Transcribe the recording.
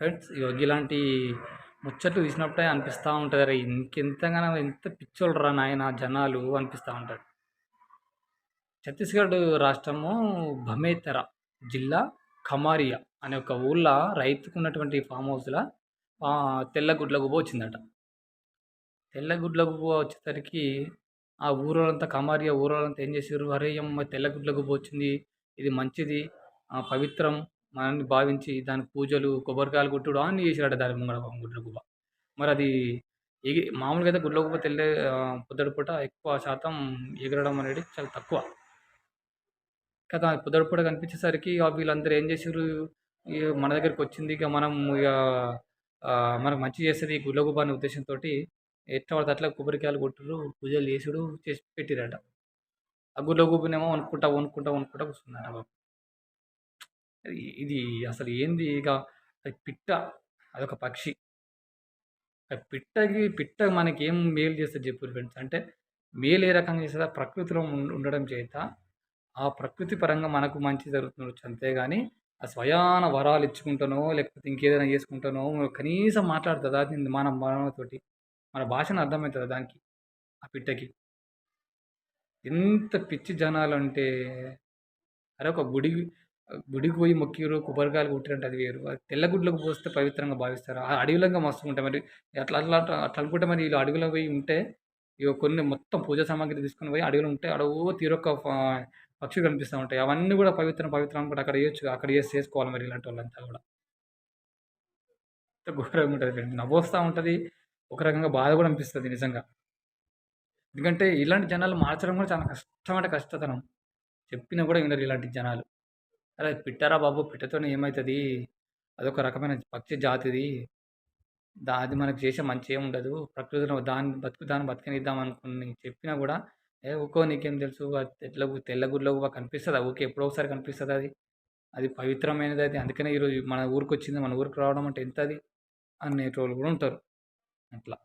Friends ఇగో ఇలాంటి ముచ్చట్లు తీసినప్పుడే అనిపిస్తూ ఉంటుంది. అరే ఇంకెంతగానో ఎంత పిచ్చోళ్ళరా నాయన జనాలు అనిపిస్తూ ఉంటారు ఛత్తీస్గఢ్ రాష్ట్రము భమేతర జిల్లా ఖమారియా అనే ఒక ఊళ్ళో రైతుకు ఉన్నటువంటి ఫామ్ హౌస్లో తెల్ల గుడ్ల గుబ వచ్చిందట. తెల్ల గుడ్ల గుబ వచ్చేసరికి ఆ ఊరోళ్ళంతా కమారియా ఊరోళ్ళంతా ఏం చేసారు అరే అమ్మ తెల్ల గుడ్ల గుబ వచ్చింది. ఇది మంచిది. పవిత్రం. మనల్ని భావించి దానికి పూజలు కొబ్బరికాయలు కొట్టుడు అని చేసారట దాని ముంగడ గుడ్ల గుబ. మరి అది ఎగి మామూలుగా అయితే గుడ్ల గుబ తెల్లే పొద్దుటి పూట ఎక్కువ శాతం ఎగరడం అనేది చాలా తక్కువ. కదా పొద్దుటి పూట కనిపించేసరికి వీళ్ళందరూ ఏం చేసారు మన దగ్గరికి వచ్చింది. ఇక మనం ఇక మనకు మంచి చేస్తుంది గుడ్ల గుబ అనే ఉద్దేశంతో ఎట్లా పడితే అట్లా కొబ్బరికాయలు కొట్టుడు పూజలు చేసుడు చేసి పెట్టిరట. ఆ గుడ్ల గుబ్బనేమో వణుక్కుంటా వణుక్కుంటా వనుకుంటా కూర్చున్నాడు బాబు ఇది అసలు ఏంది ఇక? పిట్ట అదొక పక్షి. పిట్టకి పిట్ట మనకి ఏం మేలు చేస్తుంది చెప్పు ఫ్రెండ్స్ అంటే మేలు ఏ రకంగా చేస్తుందా? ప్రకృతిలో ఉండడం చేత ఆ ప్రకృతి పరంగా మనకు మంచి జరుగుతుండొచ్చు అంతేగాని ఆ స్వయాన వరాలు ఇచ్చుకుంటానో లేకపోతే ఇంకేదైనా చేసుకుంటానో కనీసం మాట్లాడుతుందా? మన మనతోటి మన భాషను అర్థమవుతుందా దానికి ఆ పిట్టకి? ఎంత పిచ్చి జనాలు అంటే అరే ఒక గుడి గుడికి పోయి మొక్కిరు కొబ్బరికాయలు కొట్టిరంటే అది వేరు. అది తెల్ల గుడ్లకు పోస్తే పవిత్రంగా భావిస్తారు. ఆ అడవిలంగా మస్తు ఉంటాయి మరి. అట్లా అట్లా అట్లా అనుకుంటే మరి వీళ్ళు అడవిలో పోయి ఉంటే ఇక కొన్ని మొత్తం పూజ సామాగ్రి తీసుకుని పోయి అడవిలో ఉంటే అడవు తీరొక్క పక్షులు కనిపిస్తూ ఉంటాయి. అవన్నీ కూడా పవిత్రం పవిత్రం కూడా అక్కడ వేయచ్చు. అక్కడ చేసి చేసుకోవాలి మరి ఇలాంటి వాళ్ళంతా కూడా. ఘోరంగా ఉంటుంది నవ్వొస్తూ ఉంటుంది. ఒక రకంగా బాధ కూడా అనిపిస్తుంది నిజంగా. ఎందుకంటే ఇలాంటి జనాలు మార్చడం కూడా చాలా కష్టమైన కష్టతరం. చెప్పినా కూడా వినరు ఇలాంటి జనాలు. అరే పిట్టరా బాబు? పిట్టతోనే ఏమవుతుంది అదొక రకమైన పక్షి జాతిది. దా అది మనకు చేసే మంచి ఏమి ఉండదు. ప్రకృతిలో దాన్ని బతుకు దాన్ని బతకనిద్దాం అనుకుని చెప్పినా కూడా ఏ ఊకో నీకేం తెలుసు? ఎట్ల తెల్ల గుడ్లో కనిపిస్తుంది ఊకే? ఎప్పుడో ఒకసారి కనిపిస్తుంది అది? అది పవిత్రమైనది అది. అందుకనే ఈరోజు మన ఊరికి వచ్చింది మన ఊరికి రావడం అంటే ఎంత అది అనేటోళ్ళు కూడా ఉంటారు. అట్లా.